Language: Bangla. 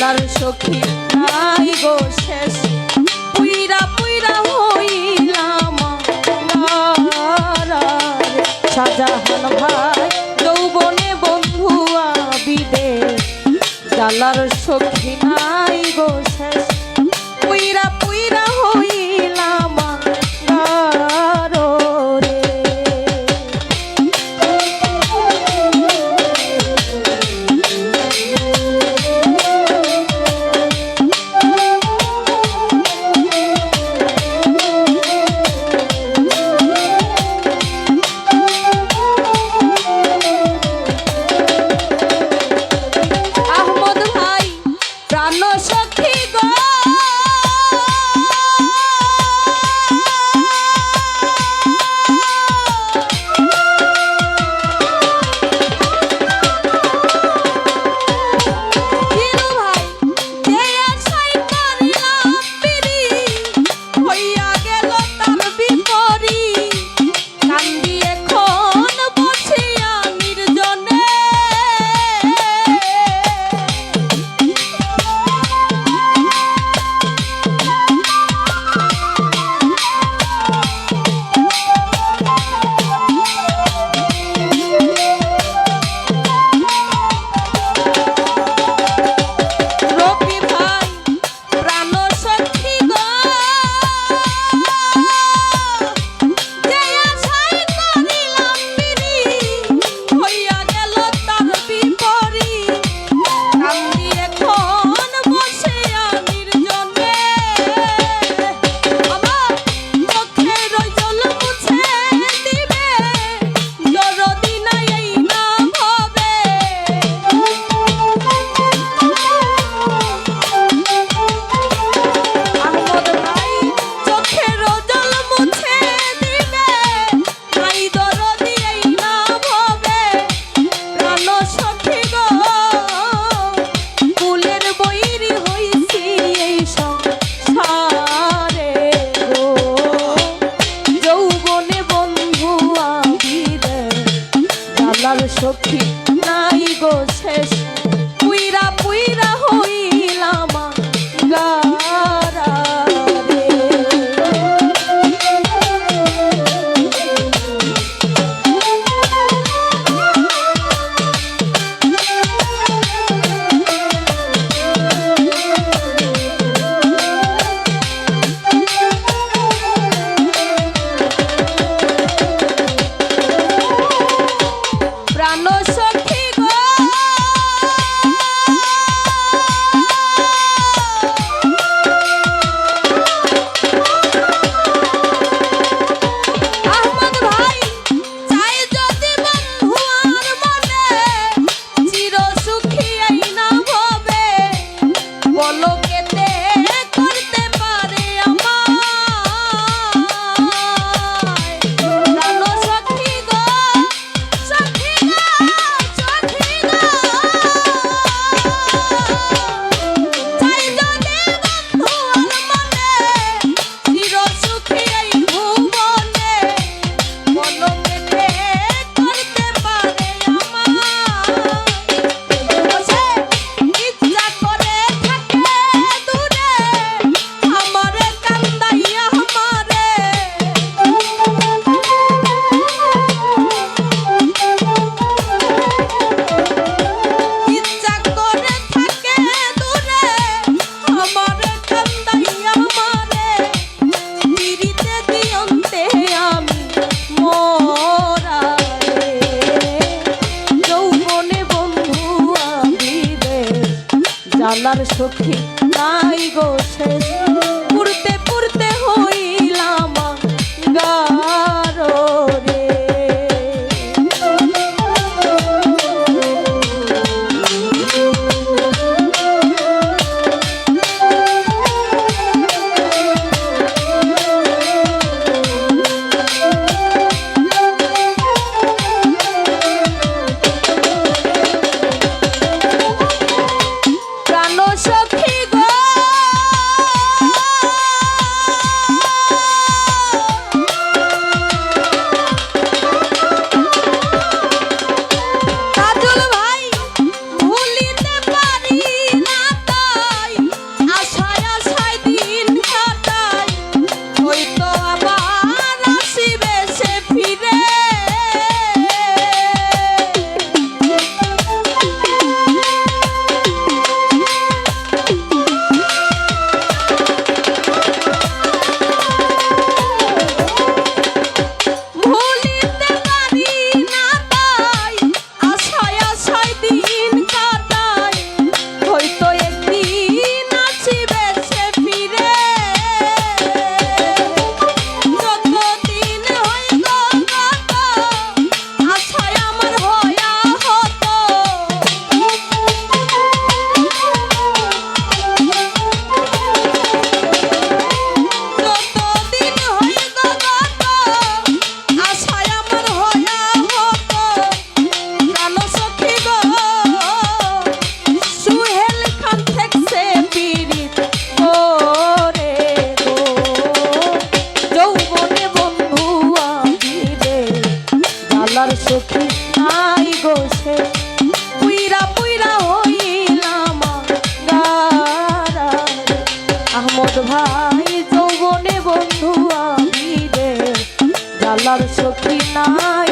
আমার সখী নাই গো শেষ। পুইরা পুইরা হইলাম সাজাহান ভাই, যৌবনে বন্ধু আবিদে। জালার সখী নাই গো শেষ। পুইরা কারও সখী নাই গো শেষ। পুইরা পুইরা হইলামা গা আল্লাহর সখী। নাই গো সে তৃষ্ণাই গোছে পুইরা পুইরা হইলাম আহমদ ভাই যৌবনে বন্ধু আমি রে। জালার সখী নাই